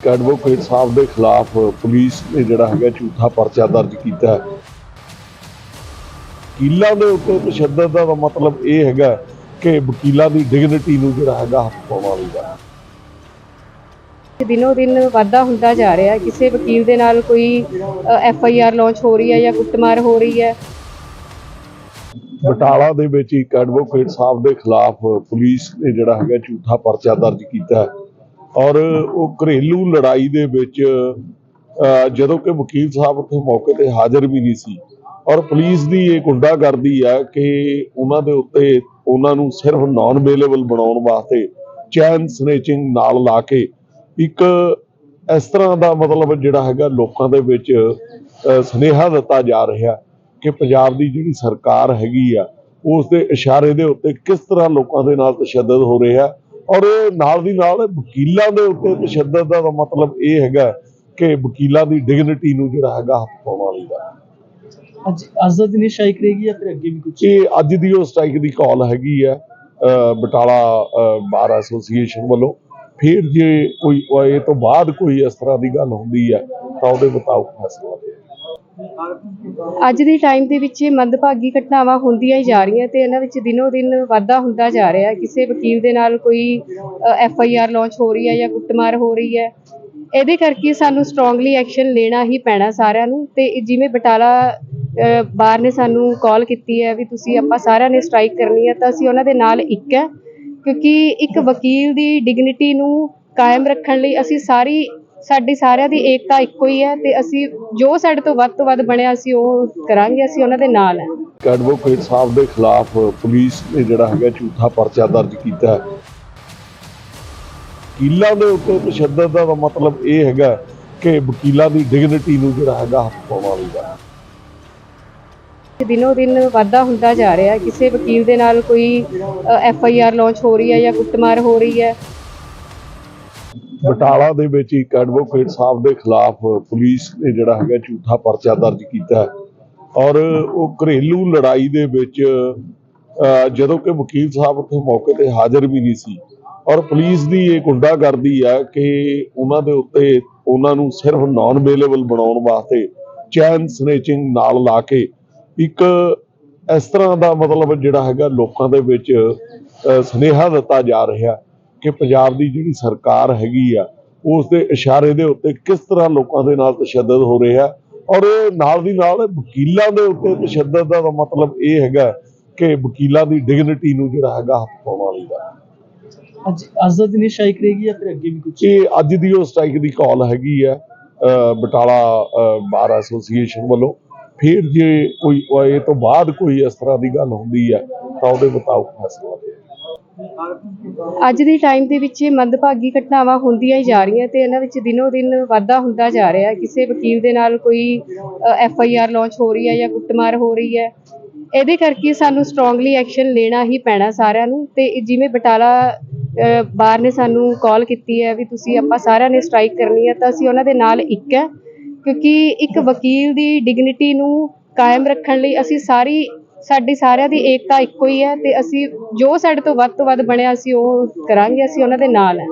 Advocate ਸਾਹਿਬ ਦੇ ਖਿਲਾਫ police ਨੇ ਜਿਹੜਾ ਹੈਗਾ ਝੂਠਾ ਪਰਚਾ ਦਰਜ ਕੀਤਾ ਹੈ। ਵਕੀਲਾਂ ਦੇ ਉੱਤੇ ਤਸ਼ੱਦਦ ਦਾ ਮਤਲਬ ਇਹ ਹੈਗਾ ਕਿ ਵਕੀਲਾਂ ਦੀ ਡਿਗਨਿਟੀ ਨੂੰ ਜਿਹੜਾ ਹੈਗਾ ਹੱਥ ਪਾਉਣਾ ਹੋਵੇਗਾ ਦਿਨੋ ਦਿਨ ਵਾਧਾ ਹੁੰਦਾ ਜਾ ਰਿਹਾ ਹੈ। ਕਿਸੇ ਵਕੀਲ ਦੇ ਨਾਲ ਕੋਈ ਐਫ ਆਈ ਆਰ ਲਾਂਚ ਹੋ ਰਹੀ ਹੈ ਜਾਂ ਕੁੱਟਮਾਰ ਹੋ ਰਹੀ ਹੈ। ਬਟਾਲਾ ਦੇ ਵਿੱਚ ਇੱਕ ਐਡਵੋਕੇਟ ਸਾਹਿਬ ਦੇ ਖਿਲਾਫ ਪੁਲਿਸ ਨੇ ਜਿਹੜਾ ਹੈਗਾ ਝੂਠਾ ਪਰਚਾ ਦਰਜ ਕੀਤਾ ਹੈ। ਔਰ ਉਹ ਘਰੇਲੂ ਲੜਾਈ ਦੇ ਵਿੱਚ ਅਹ, ਜਦੋਂ ਕਿ ਵਕੀਲ ਸਾਹਿਬ ਉੱਥੇ ਮੌਕੇ ਤੇ ਹਾਜ਼ਰ ਵੀ ਨਹੀਂ ਸੀ। ਔਰ ਪੁਲਿਸ ਦੀ ਇਹ ਗੁੰਡਾ ਕਰਦੀ ਹੈ ਕਿ ਉਹਨਾਂ ਦੇ ਉੱਤੇ ਉਹਨਾਂ ਨੂੰ ਸਿਰਫ ਨਾਨ ਅਵੇਲੇਬਲ ਬਣਾਉਣ ਵਾਸਤੇ ਚੈਨ ਸਨੇਚਿੰਗ ਨਾਲ ਲਾ ਕੇ ਇੱਕ ਇਸ ਤਰ੍ਹਾਂ ਦਾ ਮਤਲਬ ਜਿਹੜਾ ਹੈਗਾ ਲੋਕਾਂ ਦੇ ਵਿੱਚ ਅਹ, ਸੁਨੇਹਾ ਦਿੱਤਾ ਜਾ ਰਿਹਾ ਕਿ ਪੰਜਾਬ ਦੀ ਜਿਹੜੀ ਸਰਕਾਰ ਹੈਗੀ ਆ ਉਸ ਦੇ ਇਸ਼ਾਰੇ ਦੇ ਉੱਤੇ ਕਿਸ ਤਰ੍ਹਾਂ ਲੋਕਾਂ ਦੇ ਨਾਲ ਤਸ਼ੱਦਦ ਹੋ ਰਿਹਾ। ਔਰ ਨਾਲ ਦੀ ਨਾਲ ਵਕੀਲਾਂ ਦੇ ਉੱਤੇ ਤਸ਼ੱਦਦ ਦਾ ਮਤਲਬ ਇਹ ਹੈਗਾ ਕਿ ਵਕੀਲਾਂ ਦੀ ਡਿਗਨਿਟੀ ਨੂੰ ਜਿਹੜਾ ਹੈਗਾ ਹੱਥ ਪਾਉਣਾ ਹੋਵੇਗਾ ਅੱਜ ਅੱਜ ਦਾ ਦਿਨ ਸਟ੍ਰਾਈਕ ਰਹੇਗੀ ਜਾਂ ਫਿਰ ਅੱਗੇ ਵੀ ਕੁਝ ਇਹ ਅੱਜ ਦੀ ਉਹ ਸਟ੍ਰਾਈਕ ਦੀ ਕਾਲ ਹੈਗੀ ਆ ਅਹ ਬਟਾਲਾ ਬਾਰ ਐਸੋਸੀਏਸ਼ਨ ਵੱਲੋਂ। ਫਿਰ ਜੇ ਕੋਈ ਇਹ ਤੋਂ ਬਾਅਦ ਕੋਈ ਇਸ ਤਰ੍ਹਾਂ ਦੀ ਗੱਲ ਹੁੰਦੀ ਹੈ ਤਾਂ ਉਹਦੇ ਮੁਤਾਬਕ ਫੈਸਲਾ ਅੱਜ ਦੇ ਟਾਈਮ ਦੇ ਵਿੱਚ ਇਹ ਮੰਦਭਾਗੀ ਘਟਨਾਵਾਂ ਹੁੰਦੀਆਂ ਹੀ ਜਾ ਰਹੀਆਂ ਤੇ ਇਹਨਾਂ ਵਿੱਚ ਦਿਨੋ ਦਿਨ ਵਾਧਾ ਹੁੰਦਾ ਜਾ ਰਿਹਾ। ਕਿਸੇ ਵਕੀਲ ਦੇ ਨਾਲ ਕੋਈ ਐਫ ਆਈ ਆਰ ਲਾਂਚ ਹੋ ਰਹੀ ਹੈ ਜਾਂ ਕੁੱਟਮਾਰ ਹੋ ਰਹੀ ਹੈ ਇਹਦੇ ਕਰਕੇ ਸਾਨੂੰ ਸਟਰੋਂਗਲੀ ਐਕਸ਼ਨ ਲੈਣਾ ਹੀ ਪੈਣਾ ਸਾਰਿਆਂ ਨੂੰ ਤੇ ਜਿਵੇਂ ਬਟਾਲਾ ਅ, ਬਾਰ ਨੇ ਸਾਨੂੰ ਕਾਲ ਕੀਤੀ ਹੈ ਵੀ ਤੁਸੀਂ ਆਪਾਂ ਸਾਰਿਆਂ ਨੇ ਸਟ੍ਰਾਈਕ ਕਰਨੀ ਹੈ ਤਾਂ ਅਸੀਂ ਉਹਨਾਂ ਦੇ ਨਾਲ ਇੱਕ ਹੈ ਕਿਉਂਕਿ ਇੱਕ ਵਕੀਲ ਦੀ ਡਿਗਨਿਟੀ ਨੂੰ ਕਾਇਮ ਰੱਖਣ ਲਈ ਅਸੀਂ ਸਾਰੀ ਸਾਡੀ ਸਾਰਿਆਂ ਦੀ ਏਕਤਾ ਇੱਕੋ ਹੀ ਹੈ ਤੇ ਅਸੀਂ ਜੋ ਸਾਡੇ ਤੋਂ ਵੱਧ ਤੋਂ ਵੱਧ ਬਣਿਆ ਅਸੀਂ ਉਹ ਕਰਾਂਗੇ ਅਸੀਂ ਉਹਨਾਂ ਦੇ ਨਾਲ ਹੈ। ਐਡਵੋਕੇਟ ਸਾਹਿਬ ਦੇ ਖਿਲਾਫ ਪੁਲਿਸ ਨੇ ਜਿਹੜਾ ਹੈਗਾ ਝੂਠਾ ਪਰਚਾ ਦਰਜ ਕੀਤਾ ਹੈ। ਵਕੀਲਾਂ ਦੇ ਉੱਤੇ ਤਸ਼ੱਦਦ ਦਾ ਮਤਲਬ ਇਹ ਹੈਗਾ ਕਿ ਵਕੀਲਾਂ ਦੀ ਡਿਗਨਿਟੀ ਨੂੰ ਜਿਹੜਾ ਹੈਗਾ ਹੱਥ ਪਾਉਣਾ ਹੋਵੇਗਾ ਦਿਨੋ ਦਿਨ ਵਾਧਾ ਹੁੰਦਾ ਜਾ ਰਿਹਾ ਕਿਸੇ ਵਕੀਲ ਦੇ ਨਾਲ ਕੋਈ ਐਫ ਆਈ ਆਰ ਲਾਂਚ ਹੋ ਰਹੀ ਹੈ ਜਾਂ ਕੁੱਟਮਾਰ ਹੋ ਰਹੀ ਹੈ ਬਟਾਲਾ ਦੇ ਵਿੱਚ ਇੱਕ ਐਡਵੋਕੇਟ ਸਾਹਿਬ ਦੇ ਖਿਲਾਫ ਪੁਲਿਸ ਨੇ ਜਿਹੜਾ ਹੈਗਾ ਝੂਠਾ ਪਰਚਾ ਦਰਜ ਕੀਤਾ ਔਰ ਉਹ ਘਰੇਲੂ ਲੜਾਈ ਦੇ ਵਿੱਚ ਅਹ, ਜਦੋਂ ਕਿ ਵਕੀਲ ਸਾਹਿਬ ਉੱਥੇ ਮੌਕੇ ਤੇ ਹਾਜ਼ਰ ਵੀ ਨਹੀਂ ਸੀ। ਔਰ ਪੁਲਿਸ ਦੀ ਇਹ ਗੁੰਡਾਗਰਦੀ ਹੈ ਕਿ ਉਹਨਾਂ ਦੇ ਉੱਤੇ ਉਹਨਾਂ ਨੂੰ ਸਿਰਫ ਨਾਨ ਅਵੇਲੇਬਲ ਬਣਾਉਣ ਵਾਸਤੇ ਚੈਨ ਸਨੇਚਿੰਗ ਨਾਲ ਲਾ ਕੇ ਇੱਕ ਇਸ ਤਰ੍ਹਾਂ ਦਾ ਮਤਲਬ ਜਿਹੜਾ ਹੈਗਾ ਲੋਕਾਂ ਦੇ ਵਿੱਚ ਅਹ, ਸੁਨੇਹਾ ਦਿੱਤਾ ਜਾ ਰਿਹਾ। ਕਿ ਪੰਜਾਬ ਦੀ ਜਿਹੜੀ ਸਰਕਾਰ ਹੈਗੀ ਆ ਉਸ ਦੇ ਇਸ਼ਾਰੇ ਦੇ ਉੱਤੇ ਕਿਸ ਤਰ੍ਹਾਂ ਲੋਕਾਂ ਦੇ ਨਾਲ ਤਸ਼ੱਦਦ ਹੋ ਰਿਹਾ? ਔਰ ਇਹ ਨਾਲ ਦੀ ਨਾਲ ਵਕੀਲਾਂ ਦੇ ਉੱਤੇ ਤਸ਼ੱਦਦ ਦਾ ਮਤਲਬ ਇਹ ਹੈਗਾ ਕਿ ਵਕੀਲਾਂ ਦੀ ਡਿਗਨਿਟੀ ਨੂੰ ਜਿਹੜਾ ਹੈਗਾ ਹੱਥ ਪਾਉਣਾ ਹੋਵੇਗਾ ਅੱਜ ਅੱਜ ਦਾ ਦਿਨ ਸਟ੍ਰਾਈਕ ਰਹੇਗੀ ਜਾਂ ਫਿਰ ਅੱਗੇ ਵੀ ਕੁਝ ਇਹ ਅੱਜ ਦੀ ਉਹ ਸਟ੍ਰਾਈਕ ਦੀ ਕਾਲ ਹੈਗੀ ਆ ਬਟਾਲਾ ਬਾਰ ਐਸੋਸੀਏਸ਼ਨ ਵੱਲੋਂ। ਫਿਰ ਜੇ ਕੋਈ ਇਹ ਤੋਂ ਬਾਅਦ ਕੋਈ ਇਸ ਤਰ੍ਹਾਂ ਦੀ ਗੱਲ ਹੁੰਦੀ ਹੈ ਤਾਂ ਉਹਦੇ ਮੁਤਾਬਕ ਫੈਸਲਾ ਅੱਜ ਦੇ ਟਾਈਮ ਦੇ ਵਿੱਚ ਇਹ ਮੰਦਭਾਗੀ ਘਟਨਾਵਾਂ ਹੁੰਦੀਆਂ ਹੀ ਜਾ ਰਹੀਆਂ ਤੇ ਇਹਨਾਂ ਵਿੱਚ ਦਿਨੋ ਦਿਨ ਵਾਧਾ ਹੁੰਦਾ ਜਾ ਰਿਹਾ। ਕਿਸੇ ਵਕੀਲ ਦੇ ਨਾਲ ਕੋਈ ਐਫ ਆਈ ਆਰ ਲਾਂਚ ਹੋ ਰਹੀ ਹੈ ਜਾਂ ਕੁੱਟਮਾਰ ਹੋ ਰਹੀ ਹੈ ਇਹਦੇ ਕਰਕੇ ਸਾਨੂੰ ਸਟਰੋਂਗਲੀ ਐਕਸ਼ਨ ਲੈਣਾ ਹੀ ਪੈਣਾ ਸਾਰਿਆਂ ਨੂੰ ਤੇ ਜਿਵੇਂ ਬਟਾਲਾ ਅ, ਬਾਰ ਨੇ ਸਾਨੂੰ ਕਾਲ ਕੀਤੀ ਹੈ ਵੀ ਤੁਸੀਂ ਆਪਾਂ ਸਾਰਿਆਂ ਨੇ ਸਟ੍ਰਾਈਕ ਕਰਨੀ ਹੈ ਤਾਂ ਅਸੀਂ ਉਹਨਾਂ ਦੇ ਨਾਲ ਇੱਕ ਹੈ ਕਿਉਂਕਿ ਇੱਕ ਵਕੀਲ ਦੀ ਡਿਗਨਿਟੀ ਨੂੰ ਕਾਇਮ ਰੱਖਣ ਲਈ ਅਸੀਂ ਸਾਰੀ ਸਾਡੀ ਸਾਰਿਆਂ ਦੀ ਏਕਤਾ ਇੱਕੋ ਹੀ ਹੈ ਤੇ ਅਸੀਂ ਜੋ ਸਾਡੇ ਤੋਂ ਵੱਧ ਤੋਂ ਵੱਧ ਬਣਿਆ ਅਸੀਂ ਉਹ ਕਰਾਂਗੇ, ਅਸੀਂ ਉਹਨਾਂ ਦੇ ਨਾਲ ਹੈ।